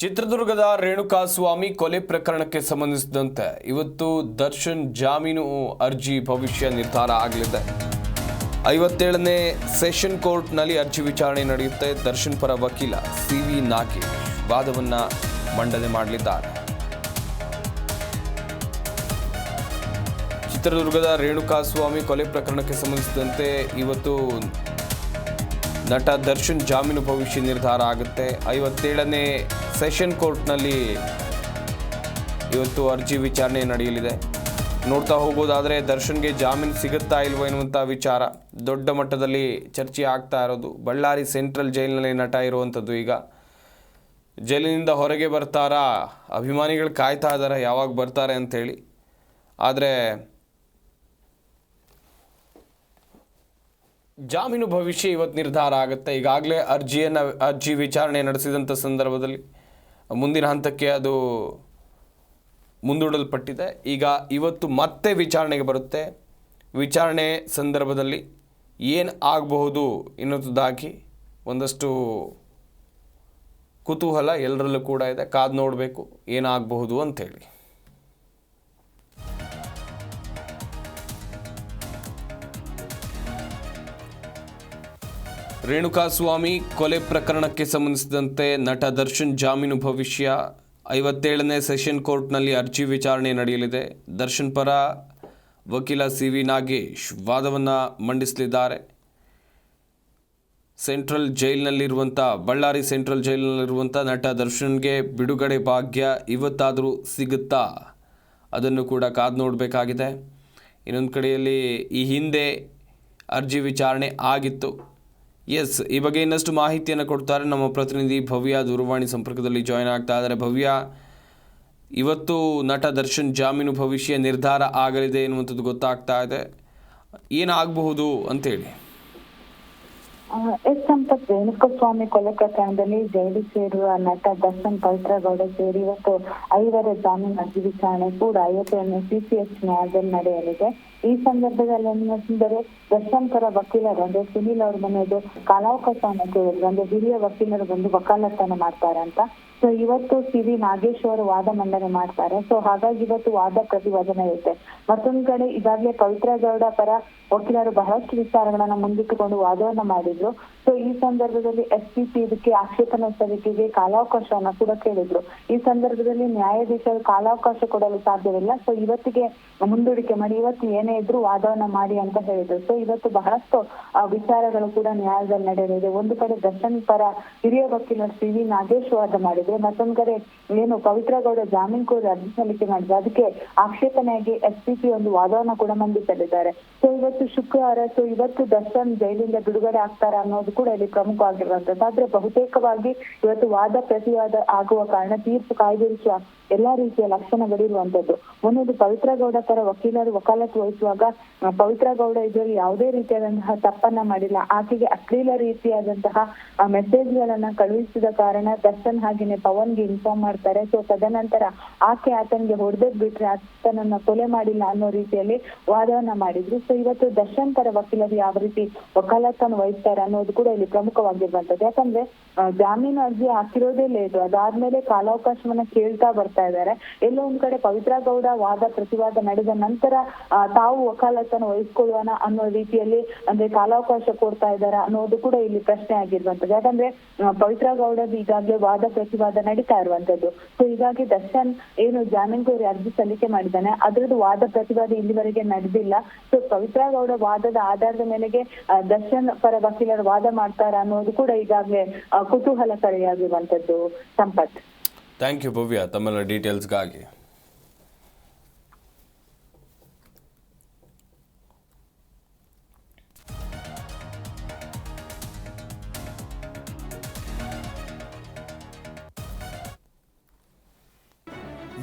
ಚಿತ್ರದುರ್ಗದ ರೇಣುಕಾಸ್ವಾಮಿ ಕೊಲೆ ಪ್ರಕರಣಕ್ಕೆ ಸಂಬಂಧಿಸಿದಂತೆ ಇವತ್ತು ದರ್ಶನ್ ಜಾಮೀನು ಅರ್ಜಿ ಭವಿಷ್ಯ ನಿರ್ಧಾರ ಆಗಲಿದೆ. ಐವತ್ತೇಳನೇ ಸೆಷನ್ ಕೋರ್ಟ್ನಲ್ಲಿ ಅರ್ಜಿ ವಿಚಾರಣೆ ನಡೆಯುತ್ತೆ. ದರ್ಶನ್ ಪರ ವಕೀಲ ಸಿ ವಿ ನಾಗೇಶ್ ವಾದವನ್ನು ಮಂಡನೆ ಮಾಡಲಿದ್ದಾರೆ. ಚಿತ್ರದುರ್ಗದ ರೇಣುಕಾಸ್ವಾಮಿ ಕೊಲೆ ಪ್ರಕರಣಕ್ಕೆ ಸಂಬಂಧಿಸಿದಂತೆ ಇವತ್ತು ನಟ ದರ್ಶನ್ ಜಾಮೀನು ಭವಿಷ್ಯ ನಿರ್ಧಾರ ಆಗುತ್ತೆ. ಐವತ್ತೇಳನೇ ಸೆಷನ್ ಕೋರ್ಟ್ನಲ್ಲಿ ಇವತ್ತು ಅರ್ಜಿ ವಿಚಾರಣೆ ನಡೆಯಲಿದೆ. ನೋಡ್ತಾ ಹೋಗೋದಾದರೆ ದರ್ಶನ್ಗೆ ಜಾಮೀನು ಸಿಗುತ್ತಾ ಇಲ್ವೋ ಎನ್ನುವಂಥ ವಿಚಾರ. ದೊಡ್ಡ ಮಟ್ಟದಲ್ಲಿ ಚರ್ಚೆ ಆಗ್ತಾ ಇರೋದು. ಬಳ್ಳಾರಿ ಸೆಂಟ್ರಲ್ ಜೈಲಿನಲ್ಲಿ ನಟ ಇರುವಂಥದ್ದು ಈಗ. ಜೈಲಿನಿಂದ ಹೊರಗೆ ಬರ್ತಾರಾ? ಅಭಿಮಾನಿಗಳು ಕಾಯ್ತಾ ಇದ್ದಾರೆ ಯಾವಾಗ ಬರ್ತಾರೆ ಅಂಥೇಳಿ ಆದರೆ ಜಾಮೀನು ಭವಿಷ್ಯ ಇವತ್ತು ನಿರ್ಧಾರ ಆಗುತ್ತೆ. ಈಗಾಗಲೇ ಅರ್ಜಿಯನ್ನು, ಅರ್ಜಿ ವಿಚಾರಣೆ ನಡೆಸಿದಂಥ ಸಂದರ್ಭದಲ್ಲಿ ಮುಂದಿನ ಹಂತಕ್ಕೆ ಅದು ಮುಂದೂಡಲ್ಪಟ್ಟಿದೆ. ಈಗ ಇವತ್ತು ಮತ್ತೆ ವಿಚಾರಣೆಗೆ ಬರುತ್ತೆ. ವಿಚಾರಣೆ ಸಂದರ್ಭದಲ್ಲಿ ಏನು ಆಗಬಹುದು ಎನ್ನುವುದಾಗಿ ಒಂದಷ್ಟು ಕುತೂಹಲ ಎಲ್ಲರಲ್ಲೂ ಕೂಡ ಇದೆ. ಕಾದು ನೋಡಬೇಕು ಏನಾಗಬಹುದು ಅಂಥೇಳಿ. ರೇಣುಕಾಸ್ವಾಮಿ ಕೊಲೆ ಪ್ರಕರಣಕ್ಕೆ ಸಂಬಂಧಿಸಿದಂತೆ ನಟ ದರ್ಶನ್ ಜಾಮೀನು ಭವಿಷ್ಯ. ಐವತ್ತೇಳನೇ ಸೆಷನ್ ಕೋರ್ಟ್ನಲ್ಲಿ ಅರ್ಜಿ ವಿಚಾರಣೆ ನಡೆಯಲಿದೆ. ದರ್ಶನ್ ಪರ ವಕೀಲ ಸಿ ವಿ ನಾಗೇಶ್ ವಾದವನ್ನು ಮಂಡಿಸಲಿದ್ದಾರೆ. ಸೆಂಟ್ರಲ್ ಜೈಲ್ನಲ್ಲಿರುವಂಥ ಬಳ್ಳಾರಿ ಸೆಂಟ್ರಲ್ ಜೈಲ್ನಲ್ಲಿರುವಂಥ ನಟ ದರ್ಶನ್ಗೆ ಬಿಡುಗಡೆ ಭಾಗ್ಯ ಇವತ್ತಾದರೂ ಸಿಗುತ್ತಾ? ಅದನ್ನು ಕೂಡ ಕಾದು ನೋಡಬೇಕಾಗಿದೆ. ಇನ್ನೊಂದು ಕಡೆಯಲ್ಲಿ ಈ ಹಿಂದೆ ಅರ್ಜಿ ವಿಚಾರಣೆ ಆಗಿತ್ತು. ಎಸ್ ಈ ಬಗ್ಗೆ ಇನ್ನಷ್ಟು ಮಾಹಿತಿಯನ್ನು ಕೊಡ್ತಾರೆ ನಮ್ಮ ಪ್ರತಿನಿಧಿ ಭವ್ಯ ದೂರವಾಣಿ ಸಂಪರ್ಕದಲ್ಲಿ ಜಾಯ್ನ್ ಆಗ್ತಾ ಇದ್ದಾರೆ. ಭವ್ಯ, ಇವತ್ತು ನಟ ದರ್ಶನ್ ಜಾಮೀನು ಭವಿಷ್ಯ ನಿರ್ಧಾರ ಆಗಲಿದೆ ಎನ್ನುವಂಥದ್ದು ಗೊತ್ತಾಗ್ತಾ ಇದೆ. ಏನಾಗಬಹುದು ಅಂತೇಳಿ. ಎಸ್ ಸಂಪತ್ ರೇಣುಕಸ್ವಾಮಿ ಕೊಲೆ ಪ್ರಕರಣದಲ್ಲಿ ಜೈಲು ಸೇರುವ ನಟ ದರ್ಶನ್ ಪವಿತ್ರಗೌಡ ಸೇರಿ ಇವತ್ತು ಐವರ ಜಾಮೀನು ಅರ್ಜಿ ವಿಚಾರಣೆ ಕೂಡ ಐವತ್ತರನ್ನು ಸಿಸಿಎಸ್ ನ್ಯಾಯಾಲಯದಲ್ಲಿ ನಡೆಯಲಿದೆ. ಈ ಸಂದರ್ಭದಲ್ಲಿ ಏನೆಂದರೆ ದರ್ಶನ್ ಪರ ವಕೀಲರು ಅಂದ್ರೆ ಸುನಿಲ್ ಅವ್ರ ಮನೆಯದು ಕಾಲಾವಕಾಶವನ್ನು ಕೇಳಿದ್ರು ಅಂದ್ರೆ ಹಿರಿಯ ವಕೀಲರು ಬಂದು ವಕಾಲತನ ಮಾಡ್ತಾರೆ ಅಂತ. ಸೊ ಇವತ್ತು ಸಿ ವಿ ನಾಗೇಶ್ ವಾದ ಮಂಡನೆ ಮಾಡ್ತಾರೆ. ಸೊ ಹಾಗಾಗಿ ಇವತ್ತು ವಾದ ಪ್ರತಿವಾದನೆ ಇರುತ್ತೆ. ಮತ್ತೊಂದ್ ಕಡೆ ಈಗಾಗಲೇ ಪವಿತ್ರ ಗೌಡ ಪರ ವಕೀಲರು ಬಹಳಷ್ಟು ವಿಚಾರಗಳನ್ನ ಮುಂದಿಟ್ಟುಕೊಂಡು ವಾದವನ್ನ ಮಾಡಿದ್ರು. ಸೊ ಈ ಸಂದರ್ಭದಲ್ಲಿ ಎಸ್ ಪಿ ಪಿ ಇದಕ್ಕೆ ಆಕ್ಷೇಪಣೆ ಸಲ್ಲಿಕೆಗೆ ಕಾಲಾವಕಾಶವನ್ನ ಕೂಡ ಕೇಳಿದ್ರು. ಈ ಸಂದರ್ಭದಲ್ಲಿ ನ್ಯಾಯಾಧೀಶರು ಕಾಲಾವಕಾಶ ಕೊಡಲು ಸಾಧ್ಯವಿಲ್ಲ. ಸೊ ಇವತ್ತಿಗೆ ಮುಂದೂಡಿಕೆ ಮಾಡಿ, ಇವತ್ತು ಏನೇ ಇದ್ರು ವಾದವನ್ನ ಮಾಡಿ ಅಂತ ಹೇಳಿದ್ರು. ಸೊ ಇವತ್ತು ಬಹಳಷ್ಟು ವಿಚಾರಗಳು ಕೂಡ ನ್ಯಾಯಾಲಯದಲ್ಲಿ ನಡೆಯಲಿದೆ. ಒಂದು ಕಡೆ ದರ್ಶನ್ ಪರ ಹಿರಿಯ ವಕೀಲರು ಸಿ ವಿ ನಾಗೇಶ್ ವಾದ ಮಾಡಿದ್ರೆ. ಮತ್ತೊಂದ್ ಕಡೆ ಏನು ಪವಿತ್ರ ಗೌಡ ಜಾಮೀನ್ ಕೋರಿ ಅರ್ಜಿ ಸಲ್ಲಿಕೆ ಮಾಡಿದ್ರು. ಅದಕ್ಕೆ ಆಕ್ಷೇಪಣೆಯಾಗಿ ಎಸ್ ಪಿ ಪಿ ಒಂದು ವಾದವನ್ನ ಕೂಡ ಮಂಡಿಸಲಿದ್ದಾರೆ. ಸೊ ಇವತ್ತು ಶುಕ್ರವಾರ ಸೊ ಇವತ್ತು ದರ್ಶನ್ ಜೈಲಿಂದ ಬಿಡುಗಡೆ ಆಗ್ತಾರ ಅನ್ನೋದು ಕೂಡ ಇಲ್ಲಿ ಪ್ರಮುಖವಾಗಿರುವಂತದ್ದು ಆದ್ರೆ ಬಹುತೇಕವಾಗಿ ಇವತ್ತು ವಾದ ಪ್ರತಿವಾದ ಆಗುವ ಕಾರಣ ತೀರ್ಪು ಕಾಯ್ದಿರಿಸುವ ಎಲ್ಲಾ ರೀತಿಯ ಲಕ್ಷಣಗಳಿರುವಂತದ್ದು ಒಂದೊಂದು ಪವಿತ್ರ ಗೌಡ ಪರ ವಕೀಲರು ವಕಾಲತ್ತು ವಹಿಸುವಾಗ ಪವಿತ್ರ ಗೌಡ ಇದರಲ್ಲಿ ಯಾವುದೇ ರೀತಿಯಾದಂತಹ ತಪ್ಪನ್ನ ಮಾಡಿಲ್ಲ. ಆಕೆಗೆ ಅಶ್ಲೀಲ ರೀತಿಯಾದಂತಹ ಮೆಸೇಜ್ ಗಳನ್ನ ಕಳುಹಿಸಿದ ಕಾರಣ ದರ್ಶನ್ ಹಾಗೇನೆ ಪವನ್ಗೆ ಇನ್ಫಾರ್ಮ್ ಮಾಡ್ತಾರೆ. ಸೊ ತದನಂತರ ಆಕೆ ಆತನಿಗೆ ಹೊಡೆದ್ ಬಿಟ್ರೆ ಆತನನ್ನ ಕೊಲೆ ಮಾಡಿಲ್ಲ ಅನ್ನೋ ರೀತಿಯಲ್ಲಿ ವಾದವನ್ನ ಮಾಡಿದ್ರು. ಸೊ ಇವತ್ತು ದರ್ಶನ್ ಪರ ವಕೀಲರು ಯಾವ ರೀತಿ ವಕಾಲತ್ತನ್ನು ವಹಿಸ್ತಾರೆ ಅನ್ನೋದು ಕೂಡ ಇಲ್ಲಿ ಪ್ರಮುಖವಾಗಿರುವಂತದ್ದು ಯಾಕಂದ್ರೆ ಜಾಮೀನು ಅರ್ಜಿ ಹಾಕಿರೋದೇ ಲೇಟು ಅದಾದ್ಮೇಲೆ ಕಾಲಾವಕಾಶವನ್ನ ಕೇಳ್ತಾ ಬರ್ತಾ ಇದ್ದಾರೆ. ಎಲ್ಲೋ ಒಂದ್ ಕಡೆ ಪವಿತ್ರ ಗೌಡ ವಾದ ಪ್ರತಿವಾದ ನಡೆದ ನಂತರ ತಾವು ವಕಾಲತ್ತನ್ನು ವಹಿಸ್ಕೊಳ್ಳೋಣ ಅನ್ನೋ ರೀತಿಯಲ್ಲಿ, ಅಂದ್ರೆ ಕಾಲಾವಕಾಶ ಕೊಡ್ತಾ ಇದ್ದಾರೆ ಅನ್ನೋದು ಕೂಡ ಇಲ್ಲಿ ಪ್ರಶ್ನೆ ಆಗಿರುವಂತದ್ದು ಯಾಕಂದ್ರೆ ಪವಿತ್ರ ಗೌಡದ ಈಗಾಗಲೇ ವಾದ ಪ್ರತಿವಾದ ನಡೀತಾ ಇರುವಂತದ್ದು. ಸೊ ಹೀಗಾಗಿ ದರ್ಶನ್ ಏನು ಜಾಮೀನು ಕೋರಿ ಅರ್ಜಿ ಸಲ್ಲಿಕೆ ಮಾಡಿದ್ದಾನೆ, ಅದರದ್ದು ವಾದ ಪ್ರತಿವಾದ ಇಲ್ಲಿವರೆಗೆ ನಡೆದಿಲ್ಲ. ಸೊ ಪವಿತ್ರ ಗೌಡ ವಾದದ ಆಧಾರದ ಮೇಲೆಗೆ ದರ್ಶನ್ ಪರ ವಕೀಲರು ವಾದ ಮಾಡ್ತಾರ ಅನ್ನೋದು ಕೂಡ ಈಗಾಗಲೇ ಕುತೂಹಲಕಾರಿಯಾಗಿರುವಂತದ್ದು ಸಂಪತ್. ಥ್ಯಾಂಕ್ ಯು ಭವ್ಯ ತಮ್ಮೆಲ್ಲ ಡೀಟೇಲ್ಸ್ಗಾಗಿ